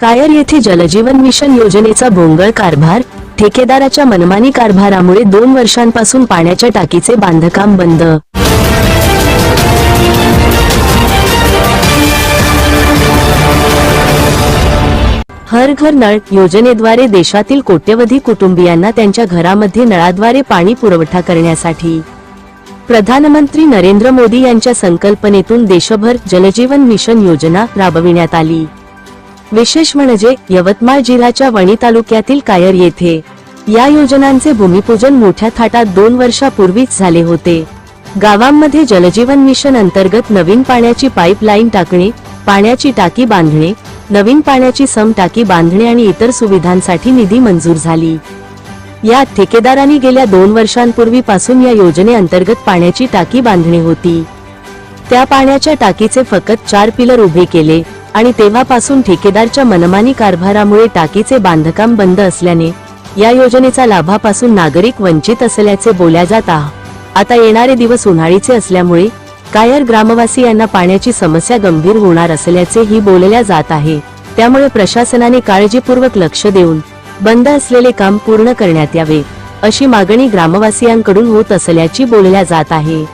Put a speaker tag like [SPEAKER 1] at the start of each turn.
[SPEAKER 1] कायर येथे जलजीवन मिशन योजनेचा भोंगळ कारभार ठेकेदाराच्या मनमानी कारभारामुळे दोन वर्षांपासून पाण्याच्या टाकीचे बांधकाम बंद. हर घर नळ योजनेद्वारे देशातील कोट्यवधी कुटुंबियांना त्यांच्या घरामध्ये नळाद्वारे पाणी पुरवठा करण्यासाठी. प्रधानमंत्री नरेंद्र मोदी यांच्या संकल्पनेतून देशभर जलजीवन मिशन योजना राबविण्यात आली. विशेष म्हणजे यवतमाळ जिल्ह्याच्या वणी तालुक्यातील कायर येथे. या योजनांचे भूमिपूजन मोठ्या थाटात दोन वर्षापूर्वीच झाले होते. गावांमध्ये जलजीवन मिशन अंतर्गत नवीन पाण्याची पाईपलाईन टाकणे पाण्याची टाकी बांधणे नवीन पाण्याची सम टाकी बांधणे आणि इतर सुविधांसाठी निधी मंजूर झाली. यात ठेकेदारांनी गेल्या दोन वर्षांपूर्वीपासून या योजनेअंतर्गत पाण्याची टाकी बांधणे होती. त्या पाण्याच्या टाकीचे फक्त चार पिलर उभे केले. आणि तेव्हापासून ठेकेदारच्या मनमानी कारभारामुळे टाकीचे बांधकाम बंद असल्याने या योजनेचा लाभापासून नागरिक वंचित असल्याचे बोल्या जात आता येणारे दिवस उन्हाळीचे असल्यामुळे कायर ग्रामवासियांना पाण्याची समस्या गंभीर होणार असल्याचेही बोलल्या जात आहे. त्यामुळे प्रशासनाने काळजीपूर्वक लक्ष देऊन बंद असलेले काम पूर्ण करण्यात यावे अशी मागणी ग्रामवासियांकडून होत असल्याची बोलल्या जात आहे.